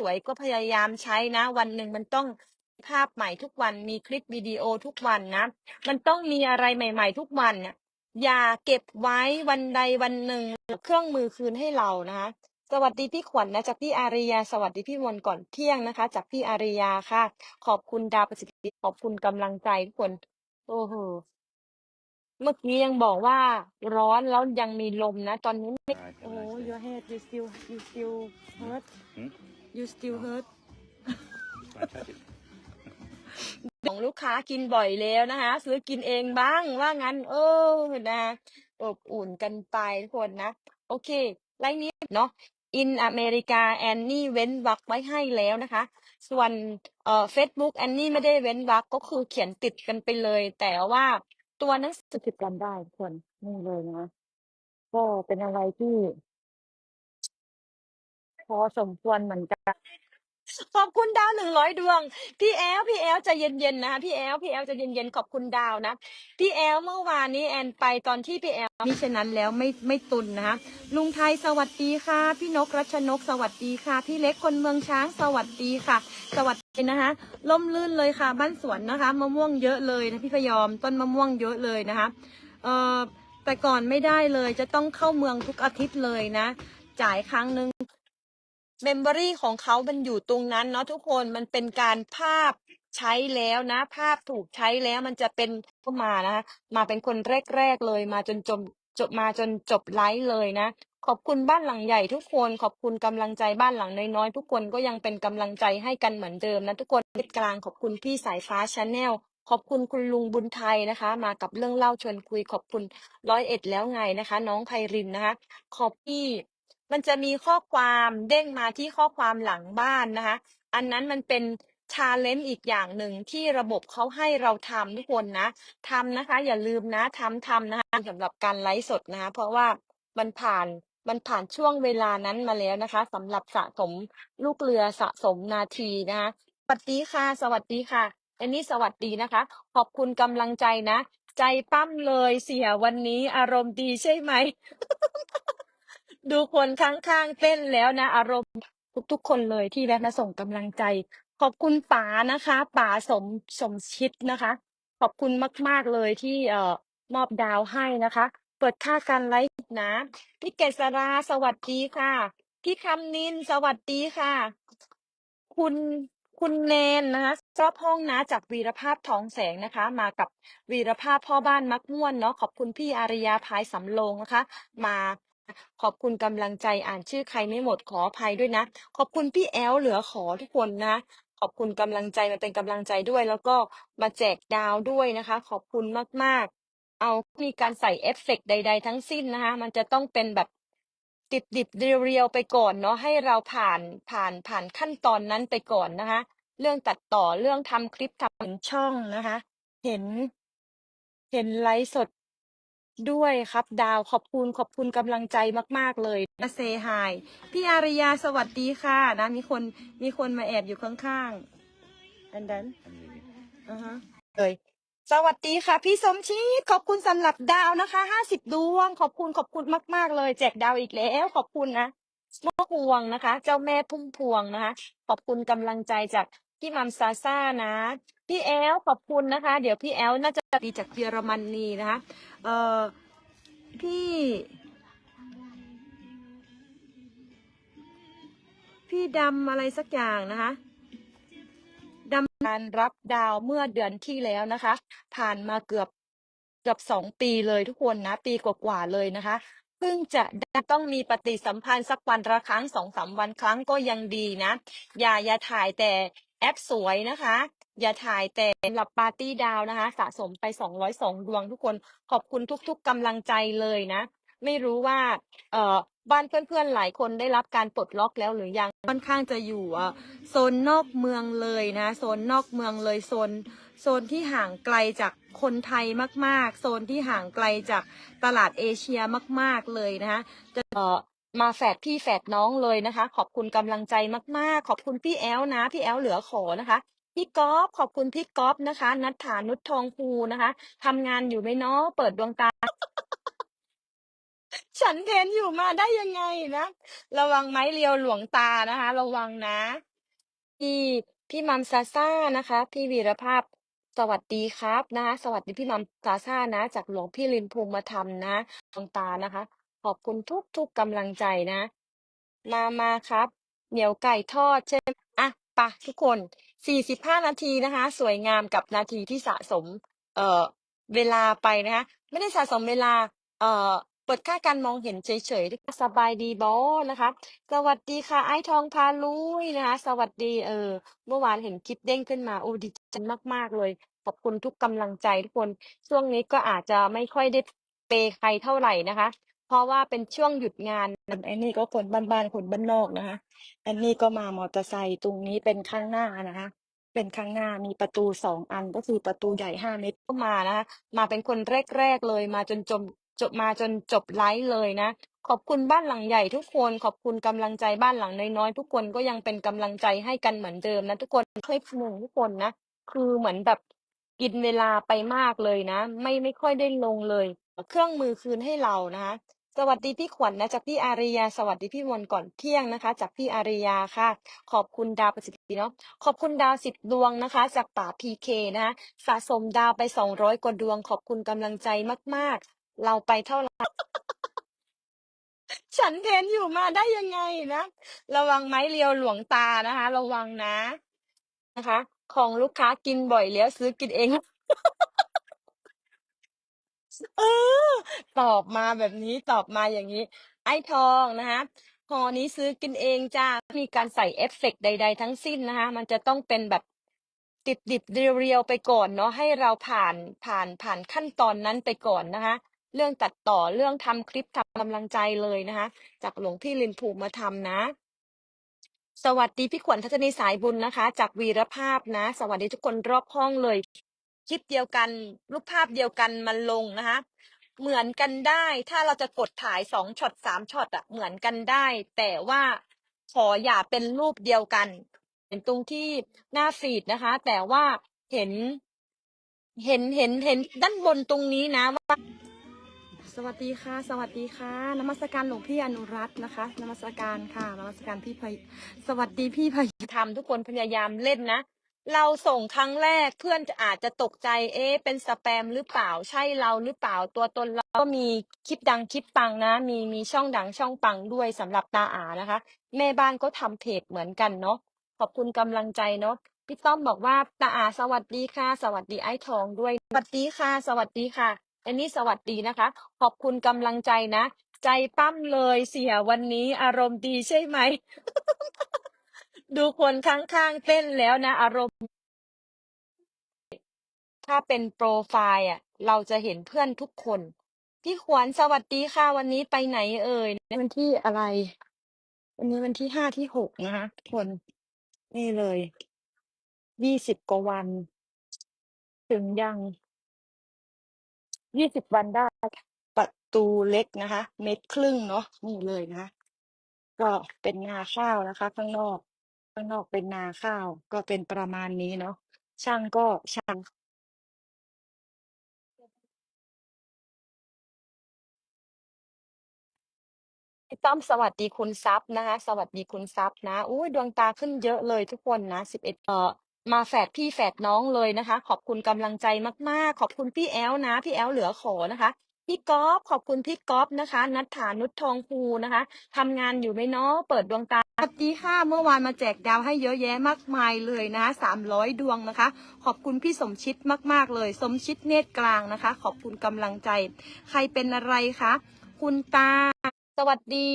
สวยก็พยายามใช้นะ วันหนึ่งมันต้องภาพใหม่ทุกวันมีคลิปวิดีโอทุกวันนะ มันต้องมีอะไรใหม่ ๆ ทุกวันเนี่ยอย่าเก็บไว้วันใดวันหนึ่งเครื่องมือคืนให้เรานะคะสวัสดีพี่ขวัญนะจากพี่อาริยา สวัสดีพี่มนต์ก่อนเที่ยงนะคะ จากพี่อาริยาค่ะ ขอบคุณดาวประสิทธิขอบคุณกำลังใจทุกคน โอ้โหเมื่อกี้ยังบอกว่าร้อนแล้วยังมีลมนะ ตอนนี้ไม่ใช่โอ้ใช่ใช่ your head you still you still hurt หืม you still hurt มาใช่ดิของลูกค้ากินบ่อยแล้วนะคะ ซื้อกินเองบ้างว่างั้น เออนะอบอุ่นกันไปทุกคนนะ โอเคไลน์นี้เนาะ in อเมริกาแอนนี่เว้นวรรคไว้ให้แล้วนะคะ ส่วนเอ่อ Facebook แอนนี่ไม่ได้เว้นวรรคก็คือเขียนติดกันไปเลย แต่ว่าตัวหนังสือติดกันได้ทุกคนนี่เลยนะก็เป็นอะไรที่พ อสมควรเหมือนกันขอบคุณดาวหนึ่งร้อยดวง พี่แอลพี่แอลใจะเย็นๆนะคะพี่แอลพี่แอลใจะเย็นๆขอบคุณดาวนะ พี่แอลเมื่อวานนี้แอนไปตอนที่พี่แอลมิฉะนั้นแล้วไม่ไม่ตุนนะคะลุงไทยสวัสดีค่ะ พี่นกรัชนกสวัสดีค่ะ พี่เล็กคนเมืองช้างสวัสดีค่ะ สวัสดีนะคะล่มลื่นเลยค่ะ บ้านสวนนะคะมะม่วงเยอะเลยนะพี่พยอมต้นมะม่วงเยอะเลยนะคะเอ่อแต่ก่อนไม่ได้เลยจะต้องเข้าเมืองทุกอาทิตย์เลยนะ จ่ายครั้งหนึ่ง เมมโมรีของเขามันอยู่ตรงนั้นเนาะทุกคนมันเป็นการภาพใช้แล้วนะ ภาพถูกใช้แล้วมันจะเป็นเข้ามานะคะมาเป็นคนแรก ๆ เลยมาจนจบจบมาจนจบไลฟ์เลยนะ ขอบคุณบ้านหลังใหญ่ทุกคน ขอบคุณกำลังใจบ้านหลังน้อยๆทุกคนก็ยังเป็นกำลังใจให้กันเหมือนเดิมนะทุกคนที่กลางขอบคุณพี่สายฟ้าชาแนลขอบคุณคุณลุงบุญไทยนะคะ มากับเรื่องเล่าชวนคุยขอบคุณร้อยเอ็ดแล้วไงนะคะ น้องไพรินนะคะ ขอบพี่ มันจะมีข้อความเด้งมาที่ข้อความหลังบ้านนะคะ อันนั้นมันเป็นชาเลนจ์อีกอย่างหนึ่งที่ระบบเขาให้เราทำทุกคนนะทำนะคะ อย่าลืมนะทำทำนะคะสำหรับการไลฟ์สดนะคะ เพราะว่ามันผ่านมันผ่านช่วงเวลานั้นมาแล้วนะคะสำหรับสะสมลูกเรือสะสมนาทีนะคะสวัสดีค่ะ สวัสดีค่ะอันนี้สวัสดีนะคะ ขอบคุณกำลังใจนะ ใจปั้มเลยเสียวันนี้อารมณ์ดีใช่ไหม ดูคนข้างๆเต้นแล้วนะ อารมณ์ทุกๆคนเลยที่แวะมาส่งกำลังใจ ขอบคุณป๋านะคะป๋าสมสมชิดนะคะ ขอบคุณมากๆเลยที่เอ่อมอบดาวให้นะคะ เปิดค่าการไลฟ์นะพี่เกษราสวัสดีค่ะพี่คำนินสวัสดีค่ะ คุณคุณแนนนะคะชอบห้องนะจากวีรภาพทองแสงนะคะ มากับวีรภาพพ่อบ้านมักม่วนเนาะขอบคุณพี่อาริยาพายสำโรงนะคะ มา ขอบคุณกำลังใจอ่านชื่อใครไม่หมดขออภัยด้วยนะ ขอบคุณพี่แอลเหลือขอทุกคนนะ ขอบคุณกำลังใจมาเป็นกำลังใจด้วย แล้วก็มาแจกดาวด้วยนะคะ ขอบคุณมากๆ เอามีการใส่เอฟเฟกต์ใด ๆ ทั้งสิ้นนะคะ มันจะต้องเป็นแบบดิบดิบเรียวๆไปก่อนเนาะให้เราผ่านผ่านผ่านขั้นตอนนั้นไปก่อนนะคะ เรื่องตัดต่อเรื่องทำคลิปทำช่องนะคะ เห็น เห็นไลฟ์สด ด้วยครับดาวขอบคุณขอบคุณกำลังใจมากๆเลยนะเซฮายพี่อาริยาสวัสดีค่ะนะมีคนมีคนมาแอบอยู่ข้างๆ and then อันนี้อ่าฮะเลยสวัสดีค่ะ พี่สมชิดขอบคุณสำหรับดาวนะคะห้าสิบดวง ขอบคุณขอบคุณมาก ๆ เลย แจกดาวอีกแล้ว ขอบคุณนะมอพวงนะคะ เจ้าแม่พุ่มพวงนะคะ ขอบคุณกำลังใจจาก พี่มัมซาซ่านะ พี่แอลขอบคุณนะคะ เดี๋ยวพี่แอลน่าจะดีจากเยอรมนีนะคะ เอ่อ พี่ พี่ดำอะไรสักอย่างนะคะดำการรับดาวเมื่อเดือนที่แล้วนะคะ ผ่านมาเกือบเกือบสองปีเลยทุกคนนะ ปีกว่าๆเลยนะคะเพิ่งจะต้องมีปฏิสัมพันธ์สักวันละครั้งสองสามวันครั้งก็ยังดีนะ อย่าอย่าถ่ายแต่ แอปสวยนะคะ อย่าถ่ายแต่สำหรับปาร์ตี้ดาวนะคะ สะสมไปสองร้อยสองดวงทุกคนขอบคุณทุกๆกำลังใจเลยนะ ไม่รู้ว่าเอ่อบ้านเพื่อนๆหลายคนได้รับการปลดล็อกแล้วหรือยังค่อนข้างจะอยู่โซนนอกเมืองเลยนะ โซนนอกเมืองเลยโซนโซนที่ห่างไกลจากคนไทยมากๆ โซนที่ห่างไกลจากตลาดเอเชียมาก ๆเลยนะคะจะเอ่อ มาแฝดพี่แฝดน้องเลยนะคะ ขอบคุณกำลังใจมากๆ ขอบคุณพี่แอลนะพี่แอลเหลือขอนะคะพี่ก๊อฟขอบคุณพี่ก๊อฟนะคะ นัทธานุชทองภูนะคะทำงานอยู่ไหมเนาะเปิดดวงตา ฉันเห็นอยู่มาได้ยังไงนะระวังไม้เรียวหลวงตานะคะ ระวังนะพี่พี่มัมซาซ่านะคะ พี่วีรภาพสวัสดีครับนะคะ สวัสดีพี่มัมซาซ่านะ จากหลวงพี่ลินภูมิธรรมนะดวงตานะคะ ขอบคุณทุกทุกกำลังใจนะ มามาครับ เหนียวไก่ทอดใช่ไหมอะไปะทุกคน 45 นาทีนะคะ สวยงามกับนาทีที่สะสม เอ่อ เวลาไปนะคะ ไม่ได้สะสมเวลา เอ่อ เปิดค่าการมองเห็นเฉยๆสบายดีบอนะคะ สวัสดีค่ะ ไอ้ทองพาลุยนะคะ สวัสดี เออ เมื่อวานเห็นคลิปเด้งขึ้นมาโอ้ดีใจมากๆเลย ขอบคุณทุกกำลังใจทุกคน ช่วงนี้ก็อาจจะไม่ค่อยได้เปย์ใครเท่าไหร่นะคะ เพราะว่าเป็นช่วงหยุดงานไอ้นี่ก็คนบ้านๆคนบ้านนอกนะคะอันนี้ก็มามอเตอร์ไซค์ตรงนี้เป็นข้างหน้านะคะ เป็นข้างหน้ามีประตูสองอันก็คือประตูใหญ่ห้าเมตรก็มานะคะมาเป็นคนแรกๆเลยมาจนจบจบมาจนจบไลฟ์เลยนะ ขอบคุณบ้านหลังใหญ่ทุกคน ขอบคุณกำลังใจบ้านหลังน้อยๆทุกคนก็ยังเป็นกำลังใจให้กันเหมือนเดิมนะทุกคนคลิปหนึ่งทุกคนนะ คือเหมือนแบบกินเวลาไปมากเลยนะ ไม่ไม่ค่อยได้ลงเลย เครื่องมือคืนให้เรานะคะ สวัสดีพี่ขวัญนะจากพี่อาริยา สวัสดีพี่มนต์ก่อนเที่ยงนะคะ จากพี่อาริยาค่ะ ขอบคุณดาวประสิทธิ์เนาะขอบคุณดาวสิบดวงนะคะ จากป่าพีเคนะคะสะสมดาวไปสองร้อยกว่าดวง ขอบคุณกำลังใจมากๆ เราไปเท่าไหร่ ฉันเทนอยู่มาได้ยังไงนะ ระวังไม้เรียวหลวงตานะคะ ระวังนะนะคะ ของลูกค้ากินบ่อยแล้วซื้อกินเอง เออ ตอบมาแบบนี้ตอบมาอย่างนี้ ไอ้ทองนะคะห่อนี้ซื้อกินเองจ้ามีการใส่เอฟเฟกต์ใด ๆ ทั้งสิ้นนะคะ มันจะต้องเป็นแบบดิบดิบๆเรียวๆไปก่อนเนาะให้เราผ่านผ่านผ่านขั้นตอนนั้นไปก่อนนะคะ เรื่องตัดต่อเรื่องทำคลิปทำกำลังใจเลยนะคะ จากหลวงพี่ลินภูมิมาทำนะ สวัสดีพี่ขวัญทัศนีสายบุญนะคะ จากวีรภาพนะ สวัสดีทุกคนรอบห้องเลย คลิปเดียวกัน รูปภาพเดียวกันมันลงนะคะ เหมือนกันได้ถ้าเราจะกดถ่ายสองช็อตสามช็อตอะเหมือนกันได้ แต่ว่าขออย่าเป็นรูปเดียวกัน เห็นตรงที่หน้าฟีดนะคะ แต่ว่าเห็น เห็นเห็นเห็นด้านบนตรงนี้นะว่าสวัสดีค่ะ สวัสดีค่ะนมัสการหลวงพี่อนุรัตน์นะคะนมัสการค่ะนมัสการพี่พยสวัสดีพี่พยทำทุกคนพยายามเล่นนะ เราส่งครั้งแรกเพื่อนอาจจะตกใจ เอ๊ะเป็นสแปมหรือเปล่าใช่เราหรือเปล่าตัวตนเราก็มีคลิปดังคลิปปังนะ มีมีช่องดังช่องปังด้วยสำหรับตาอานะคะ แม่บ้านก็ทำเพจเหมือนกันเนาะขอบคุณกำลังใจเนาะพี่ต้อมบอกว่าตาอาสวัสดีค่ะ สวัสดีไอ้ทองด้วย สวัสดีค่ะ สวัสดีค่ะ อันนี้สวัสดีนะคะ ขอบคุณกำลังใจนะ ใจปั้มเลยเสียวันนี้อารมณ์ดีใช่ไหม ดูคนข้างๆเต้นแล้วนะ อารมณ์ ถ้าเป็นโปรไฟล์อะ เราจะเห็นเพื่อนทุกคน พี่ขวัญสวัสดีค่ะ วันนี้ไปไหนเอ่ยวันที่อะไร วันนี้วันที่ห้าที่หกนะคะทุกคนนี่เลยยี่สิบกว่าวัน ถึงยังยี่สิบวันได้ประตูเล็กนะคะ เม็ดครึ่งเนาะนี่เลยนะคะก็เป็นนาข้าวนะคะ ข้างนอก ข้างนอกเป็นนาข้าว ก็เป็นประมาณนี้เนาะ ช่างก็ช่าง พี่ต้อมสวัสดีคุณซับนะคะสวัสดีคุณซับนะอุ้ยดวงตาขึ้นเยอะเลยทุกคนนะสิบเอ็ดเอ่อมาแฝดพี่แฝดน้องเลยนะคะ ขอบคุณกำลังใจมากๆ ขอบคุณพี่แอลนะ พี่แอลเหลือขอนะคะ พี่ก๊อฟขอบคุณพี่ก๊อฟนะคะ นัทธานุชทองภูนะคะทำงานอยู่ไหมเนาะเปิดดวงตาสวัสดีค่ะเมื่อวานมาแจกดาวให้เยอะแยะมากมายเลยนะคะสามร้อยดวงนะคะ ขอบคุณพี่สมชิดมาก ๆ เลย สมชิดเนตรกลางนะคะ ขอบคุณกำลังใจ ใครเป็นอะไรคะคุณตา สวัสดี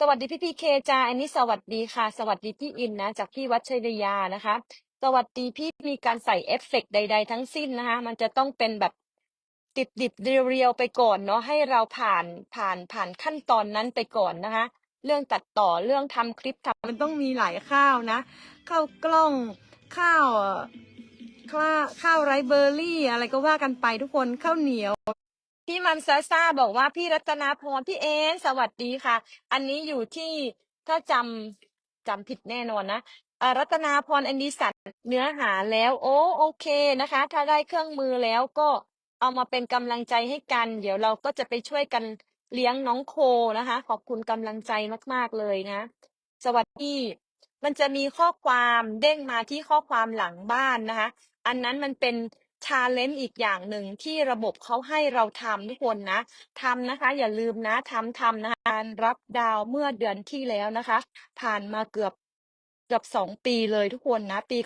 สวัสดีพี่พีเคจาอันนี้สวัสดีค่ะ สวัสดีพี่อินนะ จากพี่วัชรยานะคะ สวัสดีพี่มีการใส่เอฟเฟกต์ใด ๆ ทั้งสิ้นนะคะ มันจะต้องเป็นแบบ ดิบดิบๆเรียวๆไปก่อนเนาะให้เราผ่านผ่านผ่านขั้นตอนนั้นไปก่อนนะคะ เรื่องตัดต่อเรื่องทำคลิปทำมันต้องมีหลายข้าวนะ ข้าวกล้องข้าวเอ่อข้าวข้าวไรเบอร์รี่ อะไรก็ว่ากันไปทุกคนข้าวเหนียวพี่มัมซาซาบอกว่าพี่รัตนาพรพี่เอ็นสวัสดีค่ะ อันนี้อยู่ที่ถ้าจำจำผิดแน่นอนนะอ่ารัตนาพรอันดีสันเนื้อหาแล้ว โอ้โอเคนะคะ ถ้าได้เครื่องมือแล้วก็ เอามาเป็นกำลังใจให้กัน เดี๋ยวเราก็จะไปช่วยกันเลี้ยงน้องโคนะคะ ขอบคุณกำลังใจมาก ๆ เลยนะ สวัสดีมันจะมีข้อความเด้งมาที่ข้อความหลังบ้านนะคะ อันนั้นมันเป็นชาเลนจ์อีกอย่างหนึ่งที่ระบบเขาให้เราทำทุกคนนะทำนะคะ อย่าลืมนะทำทำนะคะการรับดาวเมื่อเดือนที่แล้วนะคะ ผ่านมาเกือบเกือบสองปีเลยทุกคนนะปี